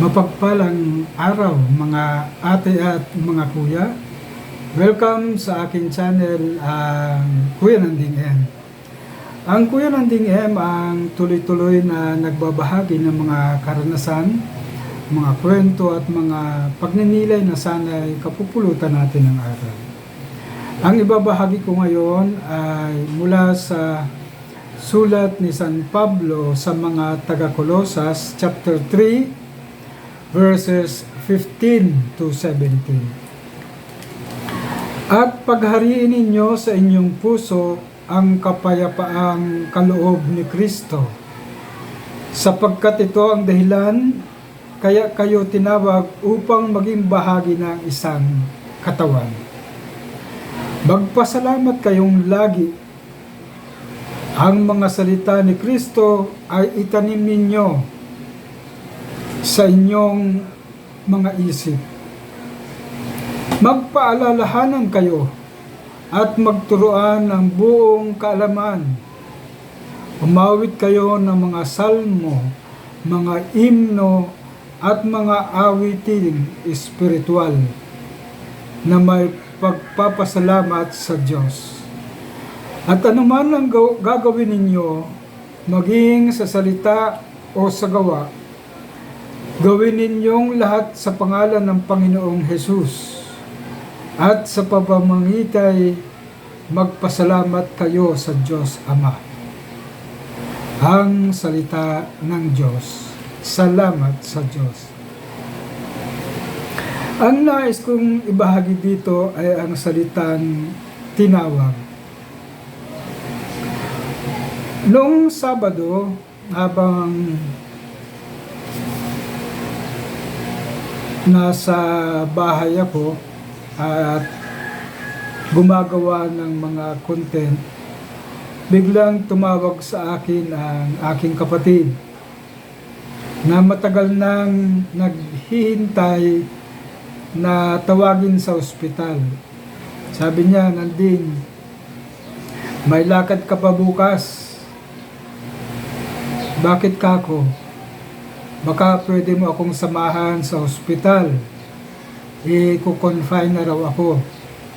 Mapagpalang araw mga ate at mga kuya. Welcome sa aking channel ang Kuya Nanding M. Ang Kuya Nanding M ang tuloy-tuloy na nagbabahagi ng mga karanasan, mga kwento at mga pagninilay na sana'y kapupulutan natin ng aral. Ang ibabahagi ko ngayon ay mula sa sulat ni San Pablo sa mga taga-Kolosas chapter 3 verses 15 to 17. At paghariin ninyo sa inyong puso ang kapayapaang kaloob ni Kristo, sapagkat ito ang dahilan kaya kayo tinawag upang maging bahagi ng isang katawan. Magpasalamat kayong lagi. Ang mga salita ni Kristo ay itanim ninyo sa inyong mga isip. Magpaalalahanan kayo at magturuan ng buong kaalaman. Umawit kayo ng mga salmo, mga imno, at mga awitin espiritual na may pagpapasalamat sa Diyos. At anuman ang gagawin ninyo, maging sa salita o sa gawa, Gawin ninyong lahat sa pangalan ng Panginoong Hesus at sa pamamangitay magpasalamat kayo sa Diyos Ama. Ang salita ng Diyos. Salamat sa Diyos. Ang nais kong ibahagi dito ay ang salitang tinawag. Noong Sabado, habang nasa bahay ako at gumagawa ng mga content, biglang tumawag sa akin ang aking kapatid na matagal nang naghihintay na tawagin sa ospital. Sabi niya, Nanding, may lakad ka pa bukas. Bakit ka ako? Baka pwede mo akong samahan sa ospital. I-confine na raw ako.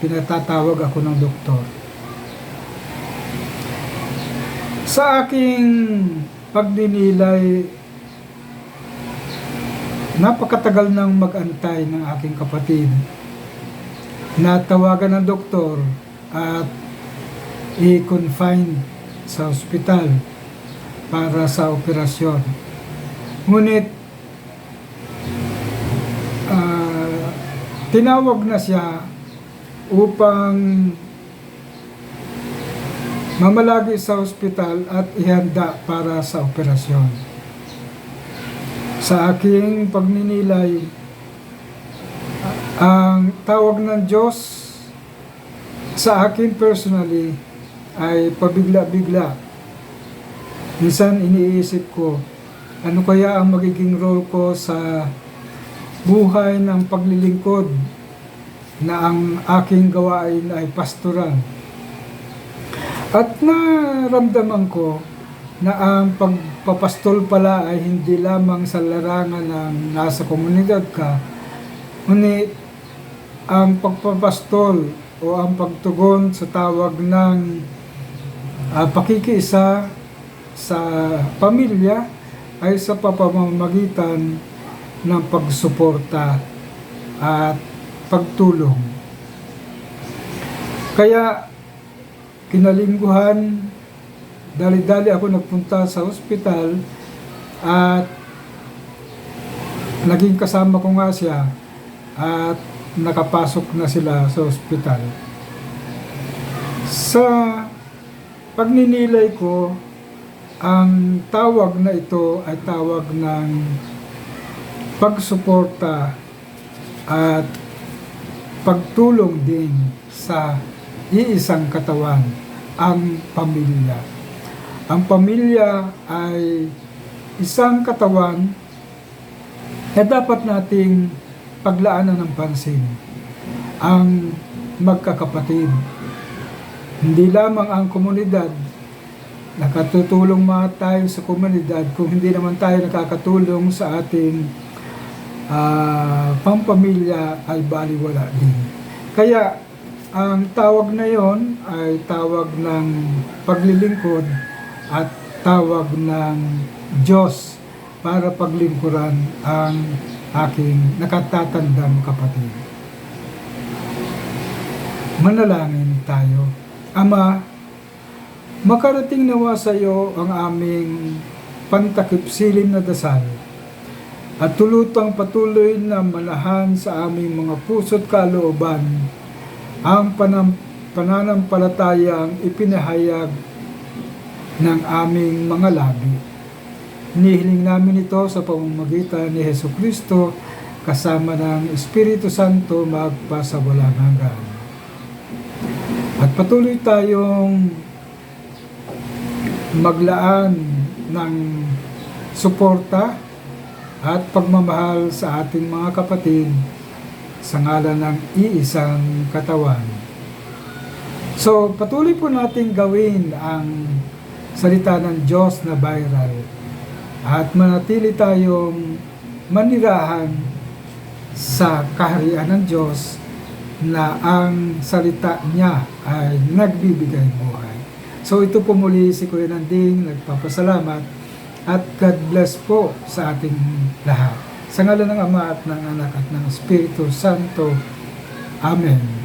Pinatatawag ako ng doktor. Sa aking pagdinilay, napakatagal nang mag-antay ng aking kapatid. Natawagan ng doktor at i-confine sa ospital para sa operasyon. Ngunit, uh, tinawag na siya upang mamalagi sa ospital at ihanda para sa operasyon. Sa aking pagninilay, ang tawag ng Diyos sa akin personally ay pabigla-bigla. Minsan iniisip ko, ano kaya ang magiging role ko sa buhay ng paglilingkod na ang aking gawain ay pastoral? At naramdaman ko na ang pagpapastol pala ay hindi lamang sa larangan ng nasa komunidad ka, ngunit ang pagpapastol o ang pagtugon sa tawag ng uh, pakikiisa sa pamilya ay sa papamamagitan ng pagsuporta at pagtulong. Kaya kinalingguhan, dali-dali ako nagpunta sa ospital at naging kasama ko nga siya at nakapasok na sila sa ospital. Sa pagninilay ko, ang tawag na ito ay tawag ng pagsuporta at pagtulong din sa iisang katawan, ang pamilya. Ang pamilya ay isang katawan na dapat nating paglaanan ng pansin. Ang magkakapatid. Hindi lamang ang komunidad nakatutulong mga tayo sa komunidad kung hindi naman tayo nakakatulong sa ating ah, pampamilya ay baliwala din. Kaya ang tawag na yon ay tawag ng paglilingkod at tawag ng Diyos para paglingkuran ang aking nakatatandang kapatid. Manalangin tayo. Ama, makarating nawa sa iyo ang aming pantakip silim na dasal at tulutang patuloy na manahan sa aming mga puso't kalooban ang panam, pananampalatayang ipinahayag ng aming mga labi. Nihiling namin ito sa pamamagitan ni Heso Kristo kasama ng Espiritu Santo magpasawalang hanggan. At patuloy tayong maglaan ng suporta at pagmamahal sa ating mga kapatid sa ngalan ng iisang katawan. So, patuloy po natin gawin ang salita ng Diyos na viral at manatili tayong manirahan sa kaharian ng Diyos na ang salita niya ay nagbibigay buhay. So ito po muli si Kuya Nanding, nagpapasalamat at God bless po sa ating lahat. Sa ngalan ng Ama at ng Anak at ng Espiritu Santo. Amen.